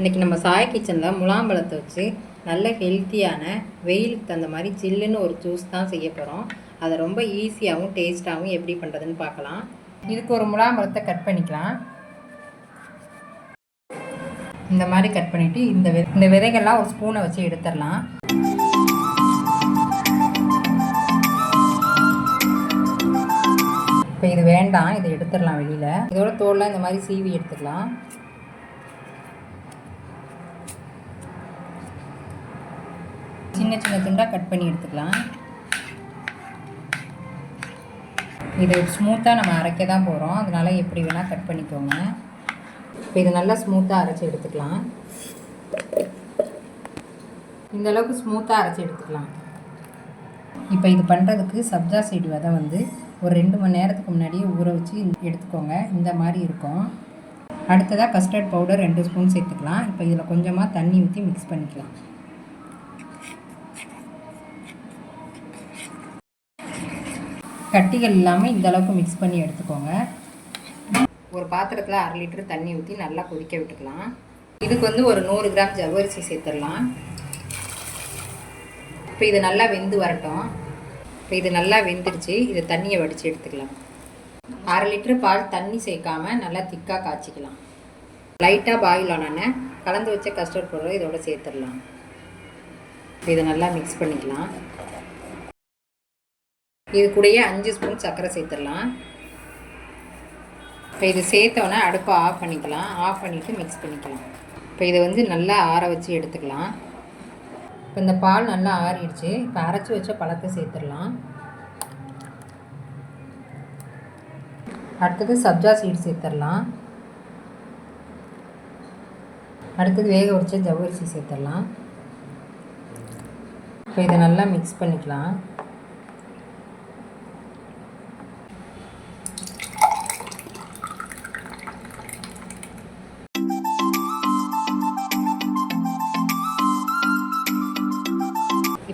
இன்றைக்கி நம்ம சாய் கிச்சனில் முலாம்பழத்தை வச்சு நல்ல ஹெல்த்தியான வெயிலுக்கு தகுந்த மாதிரி சில்லுன்னு ஒரு ஜூஸ் தான் செய்ய போகிறோம் அதை ரொம்ப ஈஸியாகவும் டேஸ்ட்டாகவும் எப்படி பண்ணுறதுன்னு பார்க்கலாம். இதுக்கு ஒரு முலாம்பழத்தை கட் பண்ணிக்கலாம். இந்த மாதிரி கட் பண்ணிவிட்டு இந்த வெ இந்த விதைகள்லாம் ஒரு ஸ்பூனை வச்சு எடுத்துடலாம். இப்போ இது வேண்டாம் இதை எடுத்துடலாம் வெளியில். இதோட தோல்லாம் இந்த மாதிரி சீவி எடுத்துக்கலாம். சின்ன சின்ன துண்டாக கட் பண்ணி எடுத்துக்கலாம். இது ஸ்மூத்தாக நம்ம அரைக்க தான் போகிறோம் அதனால் எப்படி வேணால் கட் பண்ணிக்கோங்க. இப்போ இது நல்லா ஸ்மூத்தாக அரைச்சி எடுத்துக்கலாம். இந்த அளவுக்கு ஸ்மூத்தாக அரைச்சி எடுத்துக்கலாம். இப்போ இது பண்ணுறதுக்கு சப்ஜா சீடு விதை வந்து ஒரு ரெண்டு மணி நேரத்துக்கு முன்னாடியே ஊற வச்சு எடுத்துக்கோங்க. இந்த மாதிரி இருக்கும். அடுத்ததாக கஸ்டர்ட் பவுடர் ரெண்டு ஸ்பூன் சேர்த்துக்கலாம். இப்போ இதில் கொஞ்சமாக தண்ணி ஊற்றி மிக்ஸ் பண்ணிக்கலாம். கட்டிகள் இல்லாமல் இந்த அளவுக்கு மிக்ஸ் பண்ணி எடுத்துக்கோங்க. ஒரு பாத்திரத்தில் அரை லிட்டர் தண்ணி ஊற்றி நல்லா கொதிக்க விட்டுக்கலாம். இதுக்கு வந்து ஒரு நூறு கிராம் ஜவ்வரிசி சேர்த்துடலாம். இப்போ இது நல்லா வெந்து வரட்டும். இப்போ இது நல்லா வெந்துருச்சு. இதை தண்ணியை வடித்து எடுத்துக்கலாம். அரை லிட்டர் பால் தண்ணி சேர்க்காம நல்லா திக்காக காய்ச்சிக்கலாம். லைட்டாக பாயில் ஆனானே கலந்து வச்ச கஸ்டர்ட் பவுடரை இதோட சேர்த்துடலாம். இப்போ இதை நல்லா மிக்ஸ் பண்ணிக்கலாம். இது கூடயே அஞ்சு ஸ்பூன் சர்க்கரை சேர்த்துடலாம். இப்போ இது சேர்த்தோன்னே அடுப்பை ஆஃப் பண்ணிக்கலாம். ஆஃப் பண்ணிவிட்டு மிக்ஸ் பண்ணிக்கலாம். இப்போ இதை வந்து நல்லா ஆற வச்சு எடுத்துக்கலாம். இப்போ இந்த பால் நல்லா ஆறிடுச்சு. இப்போ அரைச்சி வச்ச பழத்தை சேர்த்துடலாம். அடுத்தது சப்ஜா சீட் சேர்த்துடலாம். அடுத்தது வேக வச்ச ஜவ்வரிசி சேர்த்துடலாம். இப்போ இதை நல்லா மிக்ஸ் பண்ணிக்கலாம்.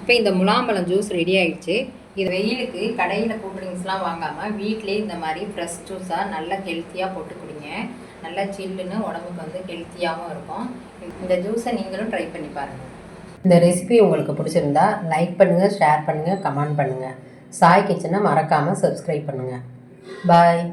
இப்போ இந்த முலாம்பழம் ஜூஸ் ரெடி ஆகிடுச்சு இது வெயிலுக்கு கடையில் கூல் ட்ரிங்க்ஸ்லாம் வாங்காமல் வீட்லேயே இந்த மாதிரி ஃப்ரெஷ் ஜூஸாக நல்லா ஹெல்த்தியாக போட்டு குடிங்க. நல்லா சில்லுன்னு உடம்புக்கு வந்து ஹெல்த்தியாகவும் இருக்கும். இந்த ஜூஸை நீங்களும் ட்ரை பண்ணி பாருங்கள் இந்த ரெசிபி உங்களுக்கு பிடிச்சிருந்தா லைக் பண்ணுங்கள் ஷேர் பண்ணுங்கள் கமெண்ட் பண்ணுங்கள் சாய் கிச்சனை மறக்காமல் சப்ஸ்கிரைப் பண்ணுங்கள் பாய்